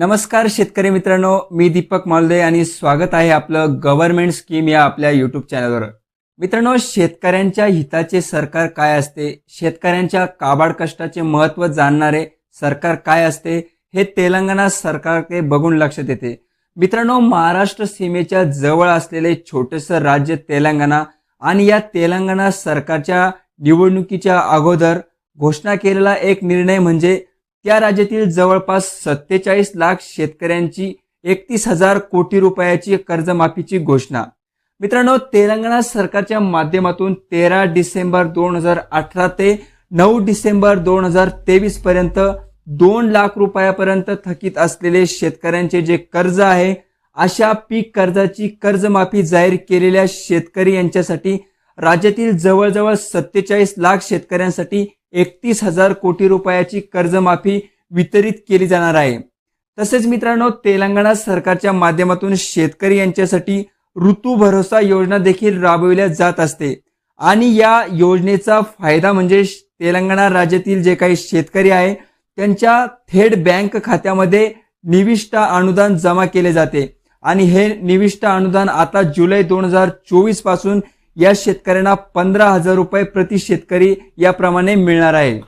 नमस्कार शेतकरी मित्रांनो मी दीपक मालदे आणि स्वागत आहे आपलं गव्हर्नमेंट स्कीम या आपल्या यूट्यूब चॅनलवर मित्रांनो शेतकऱ्यांच्या हिताचे सरकार काय असते? शेतकऱ्यांच्या काबाड कष्टाचे महत्त्व जाणणारे सरकार काय असते? हे तेलंगणा सरकारकडे बघून लक्षात येते मित्रांनो महाराष्ट्र सीमेच्या जवळ असलेले छोटंसं राज्य तेलंगणा आणि या तेलंगणा सरकारच्या निवडणुकीच्या अगोदर घोषणा केलेला एक निर्णय म्हणजे त्या राज्यातील जवळपास सत्तेचाळीस लाख शेतकऱ्यांची एकतीस हजार कोटी रुपयाची कर्जमाफीची घोषणा. मित्रांनो तेलंगणा सरकारच्या माध्यमातून तेरा डिसेंबर दोन हजार अठरा ते नऊ डिसेंबर दोन हजार तेवीस पर्यंत दोन लाख रुपयापर्यंत थकीत असलेले शेतकऱ्यांचे जे कर्ज आहे अशा पीक कर्जाची कर्जमाफी जाहीर केलेल्या शेतकरी यांच्यासाठी राज्यातील जवळजवळ सत्तेचाळीस लाख शेतकऱ्यांसाठी एकतीस हजार कोटी रुपयाची कर्जमाफी वितरित केली जाणार आहे. तसेच मित्रांनो तेलंगणा सरकारच्या माध्यमातून शेतकरी यांच्यासाठी ऋतू भरोसा योजना देखील राबविल्या जात असते. आणि या योजनेचा फायदा म्हणजे तेलंगणा राज्यातील जे काही शेतकरी आहे त्यांच्या थेट बँक खात्यामध्ये निविष्ट अनुदान जमा केले जाते. आणि हे निविष्ट अनुदान आता जुलै दोन हजार चोवीसपासून या शेतकऱ्यांना पंधरा हजार रुपये प्रति शेतकरी याप्रमाणे मिळणार आहे.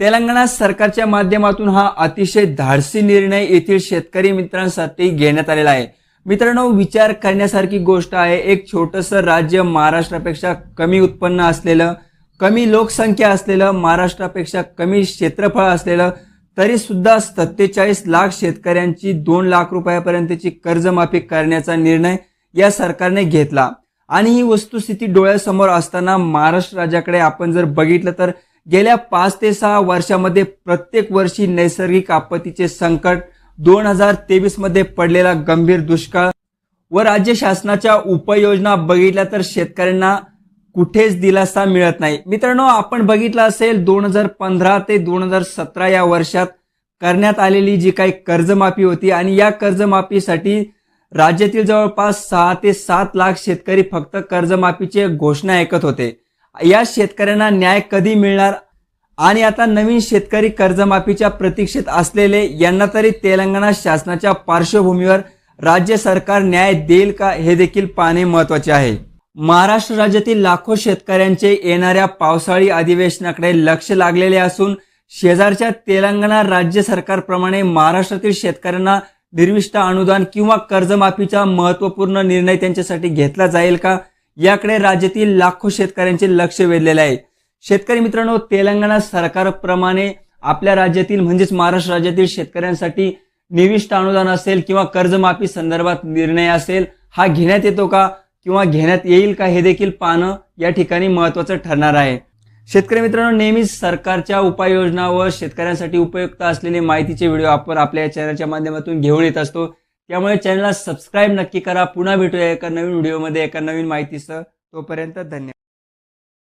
तेलंगणा सरकारच्या माध्यमातून हा अतिशय धाडसी निर्णय येथील शेतकरी मित्रांसाठी घेण्यात आलेला आहे. मित्रांनो विचार करण्यासारखी गोष्ट आहे. एक छोटंसं राज्य महाराष्ट्रापेक्षा कमी उत्पन्न असलेलं कमी लोकसंख्या असलेलं महाराष्ट्रापेक्षा कमी क्षेत्रफळ असलेलं तरी सुद्धा सत्तेचाळीस लाख शेतकऱ्यांची दोन लाख रुपयापर्यंतची कर्जमाफी करण्याचा निर्णय या सरकारने घेतला. आणि ही वस्तुस्थिती डोळ्यासमोर असताना महाराष्ट्र राज्याकडे आपण जर बघितलं तर गेल्या पाच ते सहा वर्षामध्ये प्रत्येक वर्षी नैसर्गिक आपत्तीचे संकट दोन हजार तेवीसमध्ये पडलेला गंभीर दुष्काळ व राज्य शासनाच्या उपाययोजना बघितल्या तर शेतकऱ्यांना कुठेच दिलासा मिळत नाही. मित्रांनो आपण बघितलं असेल दोन हजार पंधरा ते दोन हजार सतरा या वर्षात करण्यात आलेली जी काही कर्जमाफी होती आणि या कर्जमाफीसाठी राज्यातील जवळपास सहा ते सात लाख शेतकरी फक्त कर्जमाफीची घोषणा ऐकत होते. या शेतकऱ्यांना न्याय कधी मिळणार? आणि आता नवीन शेतकरी कर्जमाफीच्या प्रतीक्षेत असलेले यांना तरी तेलंगणा शासनाच्या पार्श्वभूमीवर राज्य सरकार न्याय देईल का हे देखील पाहणे महत्त्वाचे आहे. महाराष्ट्र राज्यातील लाखो शेतकऱ्यांचे येणाऱ्या पावसाळी अधिवेशनाकडे लक्ष लागलेले असून शेजारच्या तेलंगणा राज्य सरकारप्रमाणे महाराष्ट्रातील शेतकऱ्यांना निर्विष्ट अनुदान किंवा कर्जमाफीचा महत्त्वपूर्ण निर्णय त्यांच्यासाठी घेतला जाईल का? याकडे राज्यातील लाखो शेतकऱ्यांचे लक्ष वेधलेले आहे. शेतकरी मित्रांनो तेलंगणा सरकारप्रमाणे आपल्या राज्यातील म्हणजेच महाराष्ट्र राज्यातील शेतकऱ्यांसाठी निविष्ट अनुदान असेल किंवा कर्जमाफी संदर्भात निर्णय असेल हा घेण्यात येतो का? किंवा घेण्यात येईल का? हे देखील पाहणं या ठिकाणी महत्वाचं ठरणार आहे. शेतकरी मित्रांनो नेहमीच सरकारच्या उपाययोजना व शेतकऱ्यांसाठी उपयुक्त असलेली माहितीचे व्हिडिओ आपण आपल्या या चॅनलच्या माध्यमातून घेऊन येत असतो. त्यामुळे चॅनलला सबस्क्राईब नक्की करा. पुन्हा भेटूया एका नवीन व्हिडिओमध्ये एका नवीन माहितीसह. तोपर्यंत धन्यवाद.